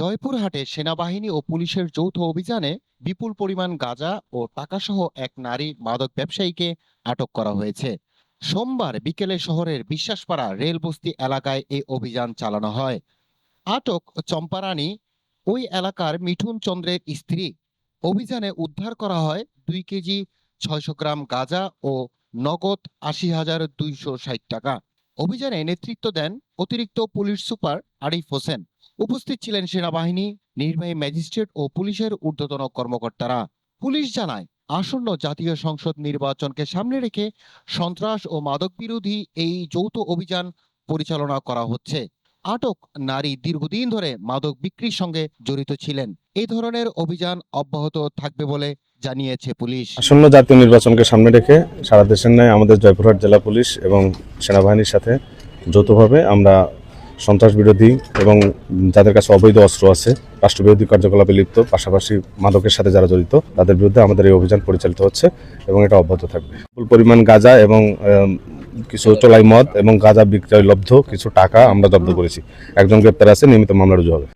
জয়পুরহাটে সেনাবাহিনী ও পুলিশের যৌথ অভিযানে বিপুল পরিমাণ গাঁজা ও টাকাসহ এক নারী মাদক ব্যবসায়ীকে আটক করা হয়েছে। সোমবার বিকেলে শহরের বিশ্বাসপাড়া রেলবস্তি এলাকায় এই অভিযান চালানো হয়। আটক চম্পারানী, ওই এলাকার মিঠুন চন্দ্রের স্ত্রী। অভিযানে উদ্ধার করা হয় দুই কেজি ছয়শো গ্রাম গাঁজা ও নগদ আশি হাজার দুইশো ষাট টাকা। অভিযানে নেতৃত্ব দেন অতিরিক্ত পুলিশ সুপার আরিফ হোসেন। উপস্থিত ছিলেন সেনাবাহিনী, নির্বাহী ম্যাজিস্ট্রেট ও পুলিশের ঊর্ধ্বতন কর্মকর্তারা। পুলিশ জানায়, আসন্ন জাতীয় সংসদ নির্বাচনকে সামনে রেখে সন্ত্রাস ও মাদক বিরোধী এই যৌথ অভিযান পরিচালনা করা হচ্ছে। আটক নারী দীর্ঘদিন ধরে মাদক বিক্রির সঙ্গে জড়িত ছিলেন। এই ধরনের অভিযান অব্যাহত থাকবে বলে জানিয়েছে পুলিশ। আসন্ন জাতীয় নির্বাচনকে সামনে রেখে সারা দেশের ন্যায় আমাদের জয়পুরহাট জেলা পুলিশ এবং সেনাবাহিনীর সাথে যৌথভাবে আমরা সন্ত্রাস বিরোধী এবং যাদের কাছে অবৈধ অস্ত্র আছে, রাষ্ট্রবিরোধী কার্যকলাপে লিপ্ত, পাশাপাশি মাদকের সাথে যারা জড়িত, তাদের বিরুদ্ধে আমাদের এই অভিযান পরিচালিত হচ্ছে এবং এটা অব্যাহত থাকবে। বিপুল পরিমাণ গাঁজা এবং কিছু চোলাই মদ এবং গাঁজা বিক্রয় লব্ধ কিছু টাকা আমরা জব্দ করেছি। একজন গ্রেপ্তার আছে, নিয়মিত মামলা রুজু হবে।